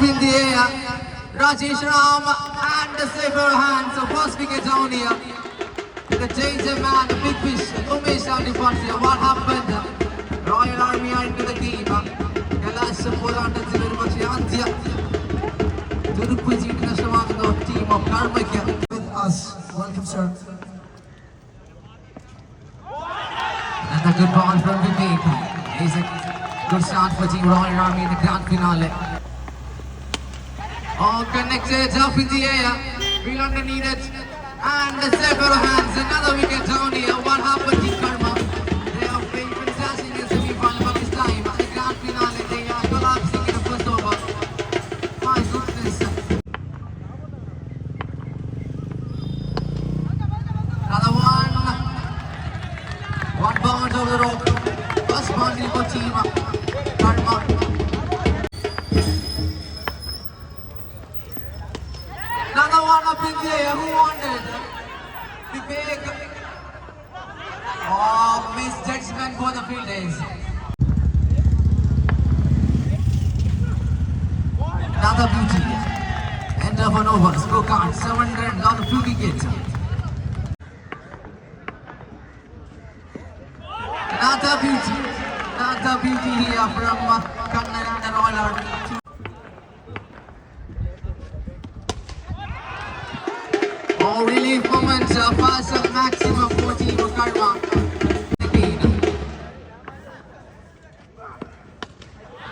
up in the air. Rajesh Ram and the safer hands. So first we get down here. The JJ man, the big fish, Umesh Adipatia. What happened? Royal Army are into the game. കലാശ പോരാട്ടത്തിൽ ഒരു പക്ഷേ ആദ്യ തുരുപ്പ് ചീട്ട് നഷ്ടമാകുന്ന team of കർമ്മയ്ക്ക് with us. Welcome, sir. And a good ball from Vivek. He's a good start for Team Royal Army in the grand finale. All connected up in the air. We underneath it. And the several hands. Another wicket down here. What happened Another one up in the air. Who wanted? Vivek. Oh, misjudgment for the fielders. Another beauty. End of an over. Scorecard 700 down to wickets. Another beauty. Another beauty here from uh, Kannada Royal Army. Relief moment. Uh, pass of maximum.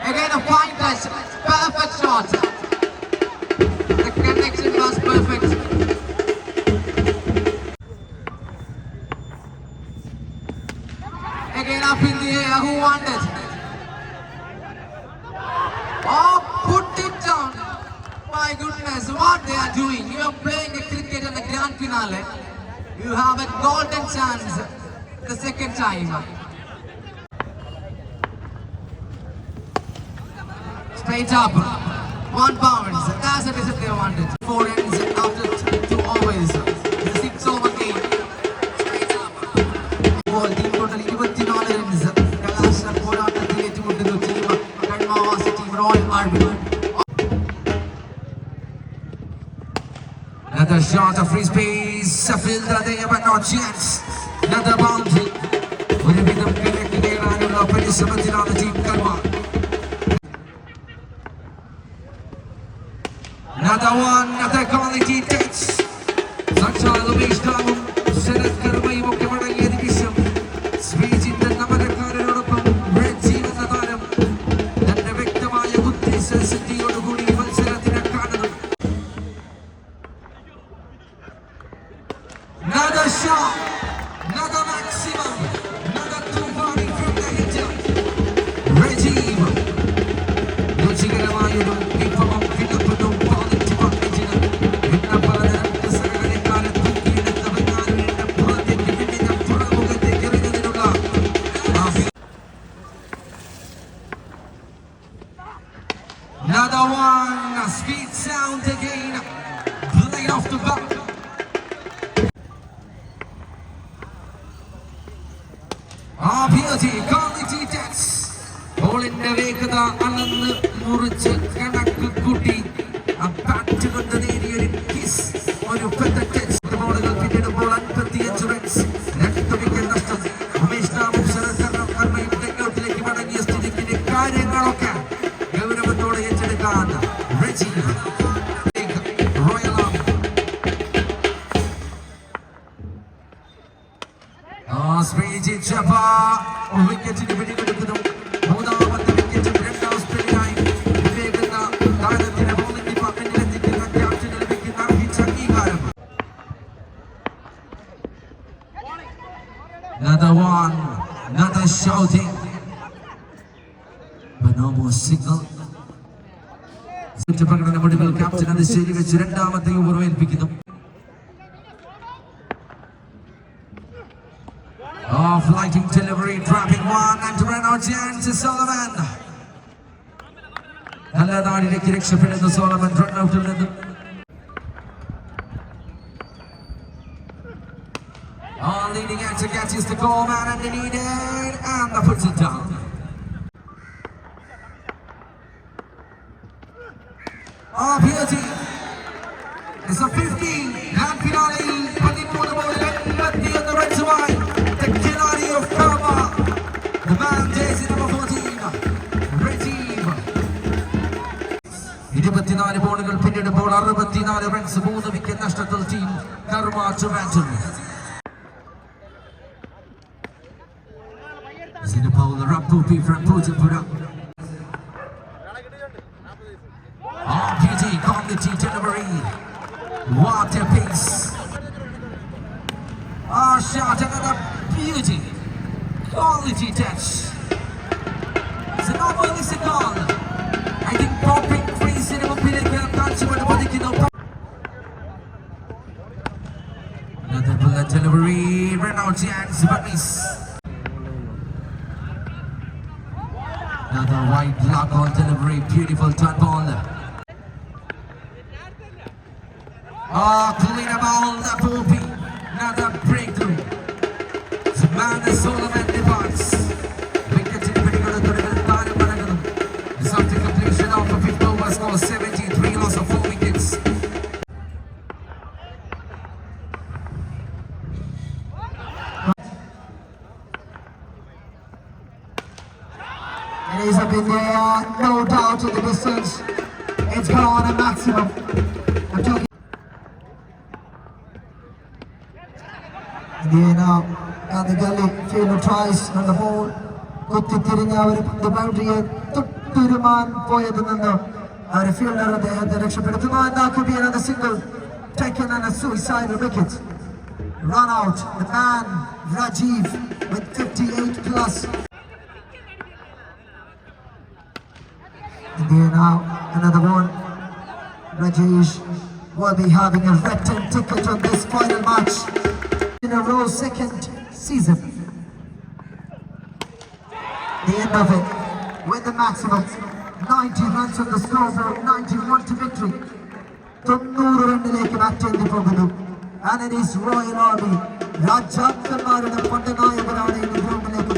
Again. A. Perfect shot. The connection was perfect. Again up in the air, who won it? finale. You have a golden chance the second time. Straight up. One bounce. That's the result they wanted. Four ends after two, two overs. It's a six over game. Straight up. ഇപ്പോൾ team total ഇരുപത്തിനാല് runs കലാശ പോരാട്ടത്തിൽ ഏറ്റുമുട്ടുന്നു team കൺമാവാസി team royal army Another shot of free space. Fielder there, but no chance. Another boundary. ഒരുവിധം കിഴക്ക് നേടാനുള്ള പരിശ്രമത്തിലാണ് team കർമ്മ Another one, ஆயுதம் এখন যদি Another one, another shouting, but no more signal. പ്രകടനം ഒടുവിൽ ക്യാപ്റ്റൻ അത് ശരിവെച്ച് രണ്ടാമത്തെ ഓവർ ഏൽപ്പിക്കുന്നു Off lighting delivery, dropping one and Renault Jans to Solomon. നല്ല നാടിലേക്ക് രക്ഷപ്പെടുന്ന സോളമൻ റൺഔട്ടിൽ നിന്നും All leading answer catches the goal man underneath it and the puts it down. അഭിയജി It's a 50 grand ഫിനാലയിൽ പതിമൂന്ന് ബോളിൽ എൺപത്തിയൊന്ന് റൺസുമായി the Kilari of Kama the man jersey number 14 Rajiv ഇരുപത്തിനാല് ബോളുകൾ പിന്നിടുമ്പോൾ അറുപത്തിനാല് runs മൂന്ന് വിക്കറ്റ് നഷ്ടത്തിൽ ടീം കർമ്മ Trivandrum The bowler, Rapupi from Pujapura. RPT quality delivery. What a pace. Ah, shot another beauty. Quality touch. It's an obvious goal. I think popping Pilikan Kanchimata Padikino. Another bullet delivery. Run out chance, but miss. On delivery. Beautiful turn ball. Ah, clean ball. The Poopy. Another breakthrough. Samantha Solomon departs. maximum. I'm talking. In the air now, and the gully fielder tries on the ball. കുത്തിത്തിരിഞ്ഞ അവർ പന്ത് ബൗണ്ടറിയെ തൊട്ടുരുമാൻ പോയതിൽ നിന്ന് അവർ fielder അദ്ദേഹത്തെ രക്ഷപ്പെടുത്തുന്നു and that could be another single taken and a suicidal wicket. Run out, the man Rajiv with 58 plus. And there now, another one. Rajesh will be having a return ticket on this final match in a row second season. The end of it with the maximum 90 runs on the scoreboard, 91 to victory. തൊണ്ണൂറ് റണ്ണിലേക്ക് മാറ്റേണ്ടി പോകുന്നു And it is Royal Army. രാജാക്കന്മാരുടെ പണ്ടനായകരാണ് ഇന്ന് ഗ്രൗണ്ടിലേക്ക്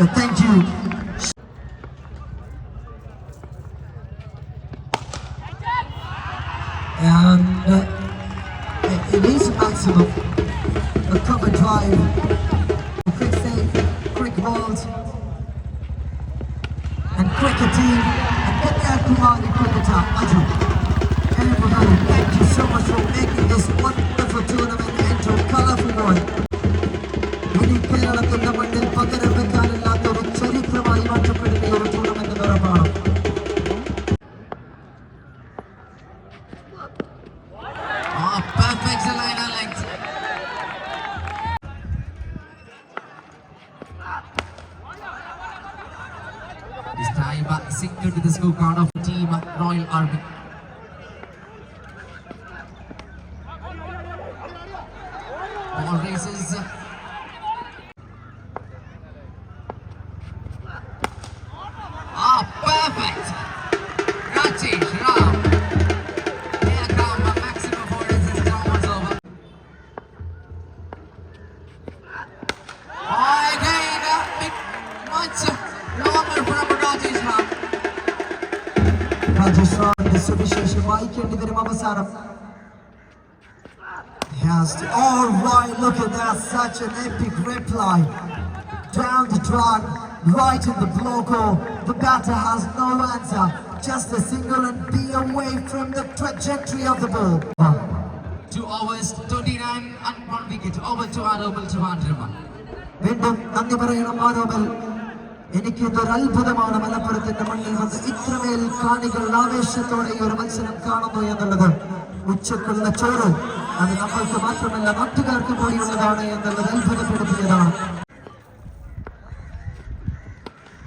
So thank you. And uh, it, needs a maximum. A proper drive. A quick save, quick hold. And quicker team. And get that command in quick attack. Andrew. Everybody, thank you so much for making this wonderful tournament into a colorful one. We need Kerala to come and then right in the bloco. The batter has no answer, just a single and be away from the trajectory of the ball. Two overs, 29 and one wicket. Over to Arobel to Andrima. വീണ്ടും നന്ദി പറയണം മാനോമൽ എനിക്ക് ഇതൊരു അത്ഭുതമാണ് മലപ്പുറത്തിന്റെ മണ്ണിൽ വന്ന് ഇത്രമേൽ കാണികൾ ആവേശത്തോടെ ഈ ഒരു മത്സരം കാണുന്നു എന്നുള്ളത് ഉച്ചക്കുള്ള ചോറ് അത് നമ്മൾക്ക് മാത്രമല്ല നാട്ടുകാർക്ക് പോയുള്ളതാണ് എന്നുള്ളത് അത്ഭുതപ്പെടുത്തിയതാണ്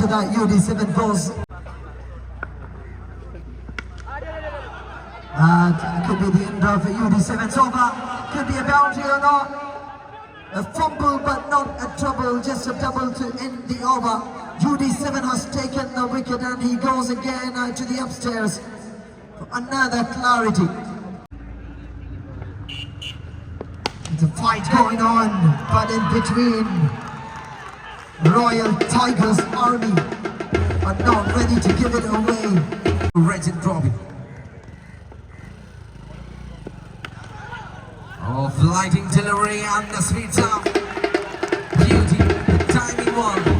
And after that, UD7 goes. Uh, could be the end of UD7's over. Could be a boundary or not. A fumble, but not a trouble. Just a double to end the over. UD7 has taken the wicket and he goes again uh, to the upstairs. for Another clarity. There's a fight going on, but in between. Royal Tigers Army are not ready to give it away. Regent Robbie. Oh, flighting delivery and the speed sound. Beauty, timing one.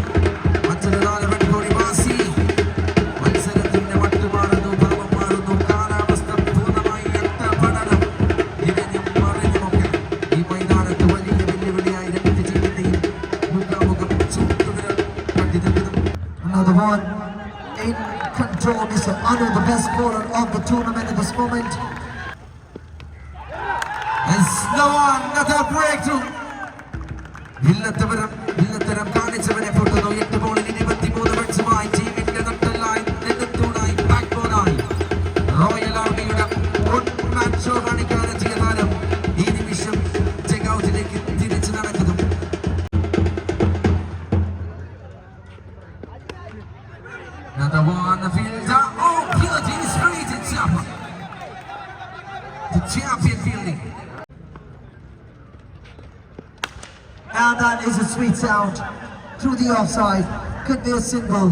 Mr. The best bowler of the tournament at this moment. Sweet sound through the offside. Could be a single.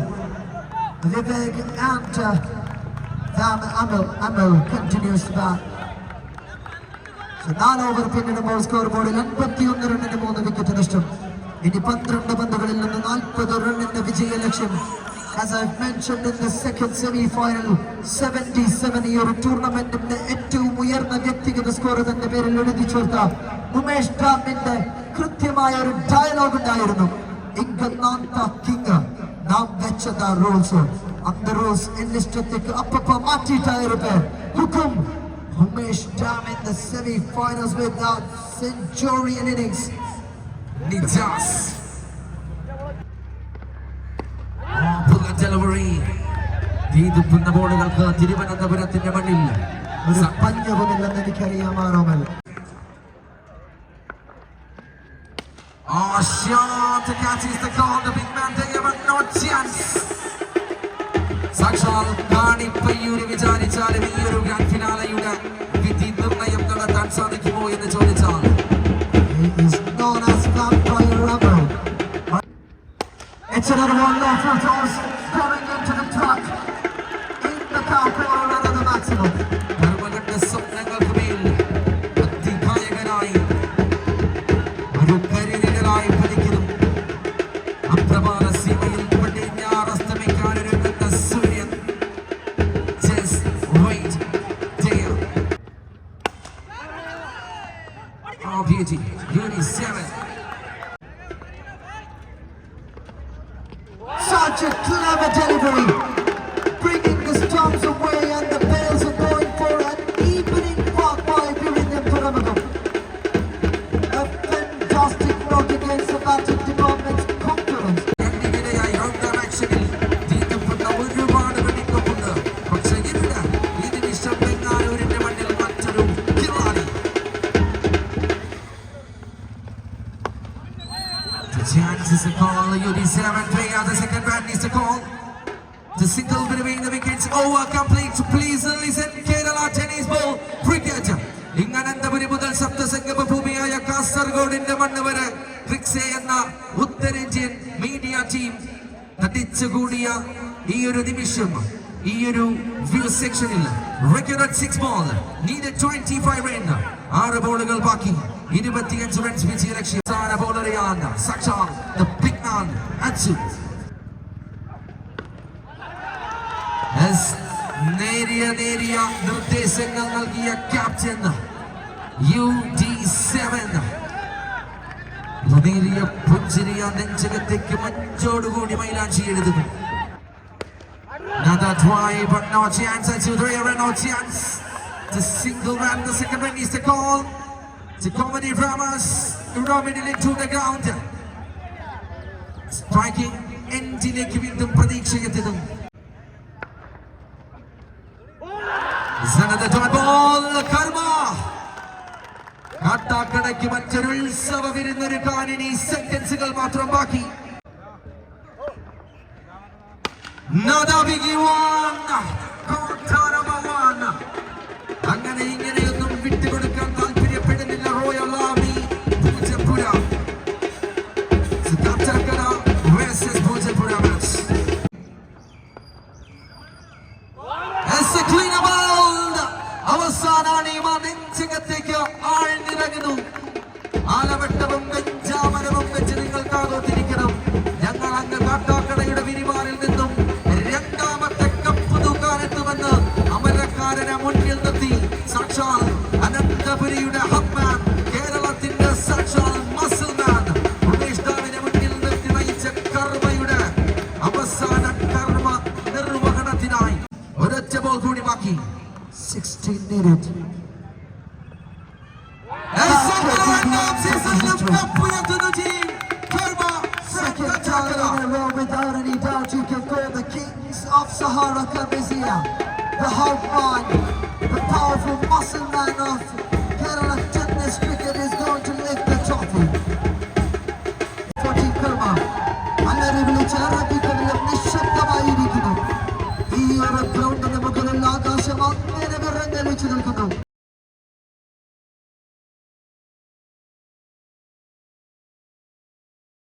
Vivek and uh, Vam Amal, Amal continues to bat. So നാല് over പിന്നിടുമ്പോൾ score ബോർഡിൽ അൻപത്തിയൊന്ന് റണ്ണിന് മൂന്ന് wicket നഷ്ടം ഇനി പന്ത്രണ്ട് പന്തുകളിൽ നിന്ന് നാൽപ്പത് റണ്ണിന്റെ വിജയ ലക്ഷ്യം As I've mentioned in the second semi-final, 77 ഈ ഒരു ടൂർണമെന്റിന്റെ ഏറ്റവും ഉയർന്ന വ്യക്തിഗത സ്കോർ തന്റെ പേരിൽ എഴുതി ചേർത്ത ഉമേഷ് ഡാമിന്റെ കൃത്യമായ ഒരു ഡയലോഗ് ഉണ്ടായിരുന്നു നാം വെച്ചത് റോൾസ് അന്ന് റോൾസ് എന്റെ ഇഷ്ടത്തേക്ക് അപ്പപ്പ മാറ്റിയിട്ടായൊരു പേർ ഹുക്കും Humesh Dam in the semi-finals with that centurion innings. Nijas. Pulla delivery. ദീതുപ്പുന്ന ബോളുകൾക്ക് തിരുവനന്തപുരത്തിന്റെ മണ്ണിൽ ഒരു പഞ്ഞവുമില്ലെന്ന് എനിക്കറിയാമാണോ എനിക്കറിയാം ആരോമൽ Oh, shot catches the call. The big man there, but no chance. സാക്ഷാൽ കാണിപ്പയ്യൂര് വിചാരിച്ചാലും ഈ ഒരു ഗ്രാൻഡ് ഫിനാലയുടെ വിധി നിർണയം നടത്താൻ സാധിക്കുമോ എന്ന് ചോദിച്ചാൽ He is known as Vampire Rebel. It's another one there for toss Beauty seven. Such a clever delivery. Call. UD7 player. The second man needs to call. The single between the wickets over complete. Please listen. Kerala tennis ball. Cricket. ഇങ്ങനന്തപുരി മുതൽ സപ്തസംഗമ ഭൂമിയായ കാസർഗോഡിന്റെ മണ്ണ് വരെ റിക്സെ എന്ന ഉത്തരേന്ത്യൻ media team തട്ടിച്ചുകൂടിയ ഈ ഒരു നിമിഷം ഈ ഒരു വ്യൂ സെക്ഷനിൽ record six ball need twenty five run ആറ് ബോളുകൾ ബാക്കി. ഇരുപത്തിയഞ്ച് റൺസ് വിജയ ലക്ഷ്യം. നേരിയ നേരിയ നിർദ്ദേശങ്ങൾ നൽകിയ ക്യാപ്റ്റൻ യു ഡി സെവൻ പുഞ്ചിരിയ നെഞ്ചകത്തേക്ക് മഞ്ചോടുകൂടി മൈലാഞ്ചി എഴുതുന്നു Another try, but no chance. And two, three, no chance. The single man, the second man is the call. The comedy dramas, Robin into the ground. Striking എൻഡിലേക്ക് വീണ്ടും പ്രതീക്ഷയെത്തുന്നു Another dot ball, Karma. കാട്ടാക്കടയ്ക്ക് മറ്റൊരു ഉത്സവ വിരുന്നൊരുക്കാൻ ഇനി സെക്കൻഡ്സുകൾ മാത്രം ബാക്കി Nadabigiwan! Second time in a row without any doubt you can call the kings of Sahara Kabizia. The Hulk man, the powerful muscle man of